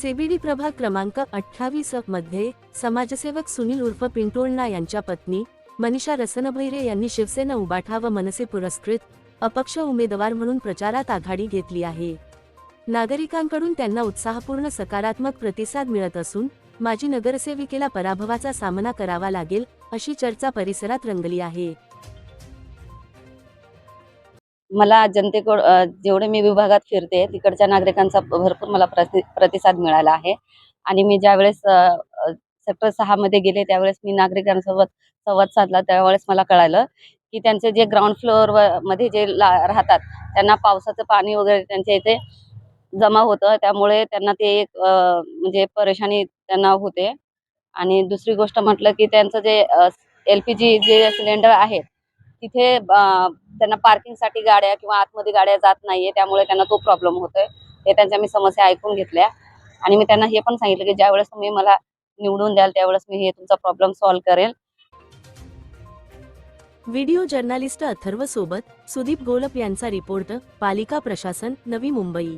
सेबीडी प्रभाग क्रमांक अठ्ठावीसमध्ये समाजसेवक सुनील उर्फ पिंटोळना यांच्या पत्नी मनीषा रसनभैरे यांनी शिवसेना उबाठा व मनसे पुरस्कृत अपक्ष उमेदवार म्हणून प्रचारात आघाडी घेतली आहे. नागरिकांकडून त्यांना उत्साहपूर्ण सकारात्मक प्रतिसाद मिळत असून माजी नगरसेविकेला पराभवाचा सामना करावा लागेल अशी चर्चा परिसरात रंगली आहे. मला जनतेकडं जेवढे मी विभागात फिरते तिकडच्या नागरिकांचा भरपूर मला प्रति प्रतिसाद मिळाला आहे. आणि मी ज्यावेळेस सेक्टर सहा मध्ये गेले त्यावेळेस मी नागरिकांसोबत संवाद साधला त्यावेळेस मला कळालं की त्यांचे जे ग्राउंड फ्लोअरमध्ये जे ला- राहतात त्यांना पावसाचं पाणी वगैरे त्यांच्या इथे जमा होतं. त्यामुळे त्यांना ते एक म्हणजे परेशानी त्यांना होते. आणि दुसरी गोष्ट म्हटलं की त्यांचं जे एल पी जी जे सिलेंडर आहेत तिथे त्यांना पार्किंगसाठी गाड्या किंवा आतमध्ये गाड्या जात नाहीये त्यामुळे त्यांना तो प्रॉब्लेम होतोय. हे त्यांच्या मी समस्या ऐकून घेतल्या. आणि मी त्यांना हे पण सांगितलं की ज्यावेळेस तुम्ही मला निवडून द्याल त्यावेळेस मी हे तुमचा प्रॉब्लेम सॉल्व्ह करेल. व्हिडिओ जर्नालिस्ट अथर्व सोबत सुदीप गोलप यांचा रिपोर्ट पालिका प्रशासन नवी मुंबई.